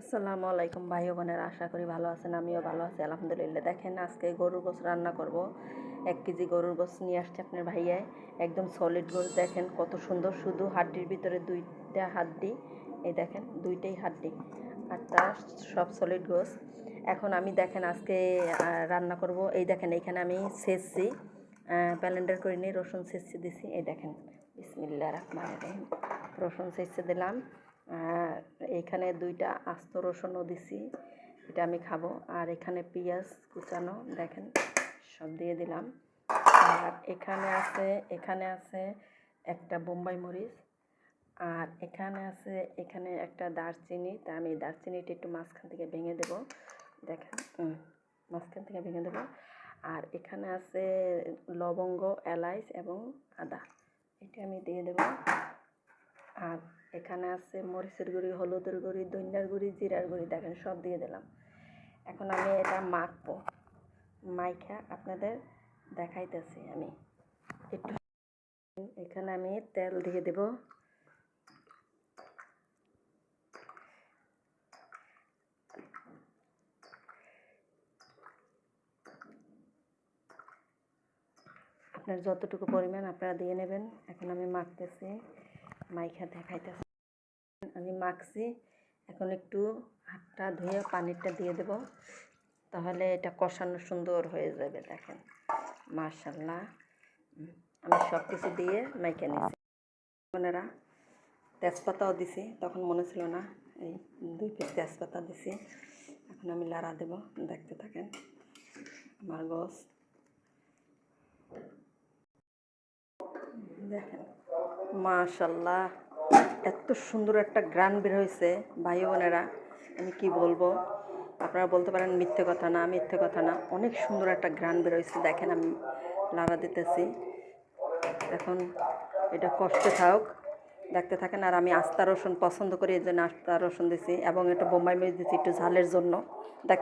আসসালামু আলাইকুম ভাই বোনেরা, আশা করি ভালো আছেন, আমিও ভালো আছি। আলহামদুলিল্লাহ, দেখেন আজকে গরুর গোস রান্না করব। এক কেজি গরুর গোস নিয়ে আসছে আপনার ভাইয়ায় একদম সলিড গোস দেখেন কত সুন্দর, শুধু হাড্ডির ভিতরে দুইটা হাড্ডি, এই দেখেন দুইটাই হাড্ডি, আর তার সব সলিড গোস এখন আমি দেখেন আজকে রান্না করব। এই দেখেন এইখানে আমি সেচছি প্যালেন্ডার করে নিয়ে রসুন সেচছে দিছি। এই দেখেন বিসমিল্লা রহমান রহিম। রসুন সেচছে দিলাম। এখানে দুইটা আস্ত রসুনও দিছি, এটা আমি খাব। আর এখানে পেঁয়াজ কুচানো, দেখেন, সব দিয়ে দিলাম। আর এখানে আছে এখানে আছে একটা বোম্বাই মরিচ, আর এখানে আছে, এখানে একটা দারচিনি। তা আমি দারচিনিটা একটু মাঝখান থেকে ভেঙে দেবো। দেখেন মাঝখান থেকে ভেঙে দেবো। আর এখানে আছে লবঙ্গ, এলাইচ এবং আদা, এটা আমি দিয়ে দেবো। এখানে আছে মরিচের গুঁড়ি, হলুদের গুঁড়ি, ধনিয়ার গুঁড়ি, জিরার গুঁড়ি, দেখেন সব দিয়ে দিলাম। এখন আমি এটা মাখবো। মাইখা আপনাদের দেখাইতেছি আমি। একটু এখানে আমি তেল দিয়ে দেব। আপনার যতটুকু পরিমাণ আপনারা দিয়ে নেবেন, এখন আমি মাখতেছি, মাইখা দেখাইতেছি। আমি মাখছি। এখন একটু হাতটা ধুয়ে পানিটা দিয়ে দেব। তাহলে এটা কষানো সুন্দর হয়ে যাবে, দেখেন। মার্শাল্লাহ আমি সব কিছু দিয়ে মাইকে নিছি। বোনেরা, তেজপাতাও দিছি। তখন মনে ছিল না, এই দুই পিস তেজপাতা দিছি। এখন আমি লাড়া দেব, দেখতে থাকেন। আমার গোস। দেখেন মাশাল্লাহ এত সুন্দর একটা গ্রান বের হয়েছে, ভাই বোনেরা। আমি কি বলব? আপনারা বলতে পারেন মিথ্যে কথা না, মিথ্যে কথা না। অনেক সুন্দর একটা গ্রান বের হয়েছে, দেখেন আমি লাড়া দিতেছি। এখন এটা কষ্টে থাক, দেখতে থাকেন। আর আমি আস্তা রসুন পছন্দ করি, এই জন্য আস্তা রসুন দিছি এবং একটু বোম্বাই মরিচ দিছি একটু ঝালের জন্য। দেখ